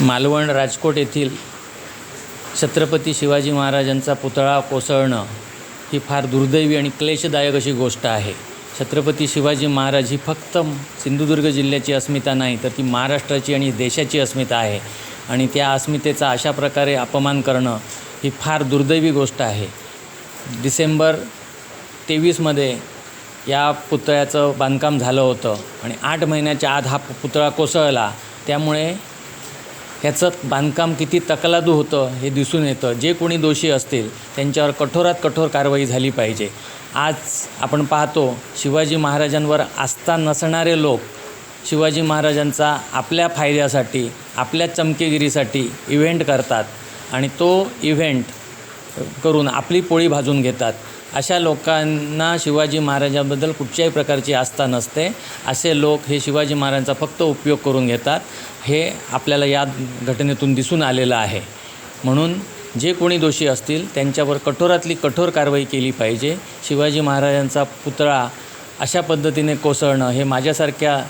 मालवण राजकोट येथील छत्रपती शिवाजी महाराजांचा पुतळा कोसळणं ही फार दुर्दैवी आणि क्लेशदायक अशी गोष्ट आहे. छत्रपती शिवाजी महाराज ही फक्त सिंधुदुर्ग जिल्ह्याची अस्मिता नाही तर ती महाराष्ट्राची आणि देशाची अस्मिता आहे. आणि त्या अस्मितेचा अशा प्रकारे अपमान करणं ही फार दुर्दैवी गोष्ट आहे. डिसेंबर तेवीसमध्ये या पुतळ्याचं बांधकाम झालं होतं आणि आठ महिन्याच्या आत हा पुतळा कोसळला. त्यामुळे ह्याचं बांधकाम किती तकलादू होतं हे दिसून येतं. जे कोणी दोषी असतील त्यांच्यावर कठोरात कठोर कारवाई झाली पाहिजे. आज आपण पाहतो शिवाजी महाराजांवर आस्था नसणारे लोक शिवाजी महाराजांचा आपल्या फायद्यासाठी आपल्या चमकेगिरीसाठी इव्हेंट करतात. आणि तो इव्हेंट करून आपली पोळी भाजून घेतात. अशा लोकांना शिवाजी महाराजांबद्दल कुठच्याही प्रकारची आस्था नसते. असे लोक हे शिवाजी महाराजांचा फक्त उपयोग करून घेतात. हे आपल्याला या घटनेतून दिसून आलेलं आहे. म्हणून जे कोणी दोषी असतील त्यांच्यावर कठोरातली कठोर कारवाई केली पाहिजे. शिवाजी महाराजांचा पुतळा अशा पद्धतीने कोसळणं हे माझ्यासारख्या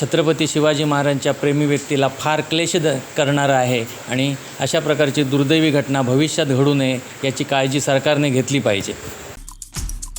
छत्रपती शिवाजी महाराजांच्या प्रेमी व्यक्तीला फार क्लेश द करणारं आहे आणि अशा प्रकारची दुर्दैवी घटना भविष्यात घडू नये याची काळजी सरकारने घेतली पाहिजे.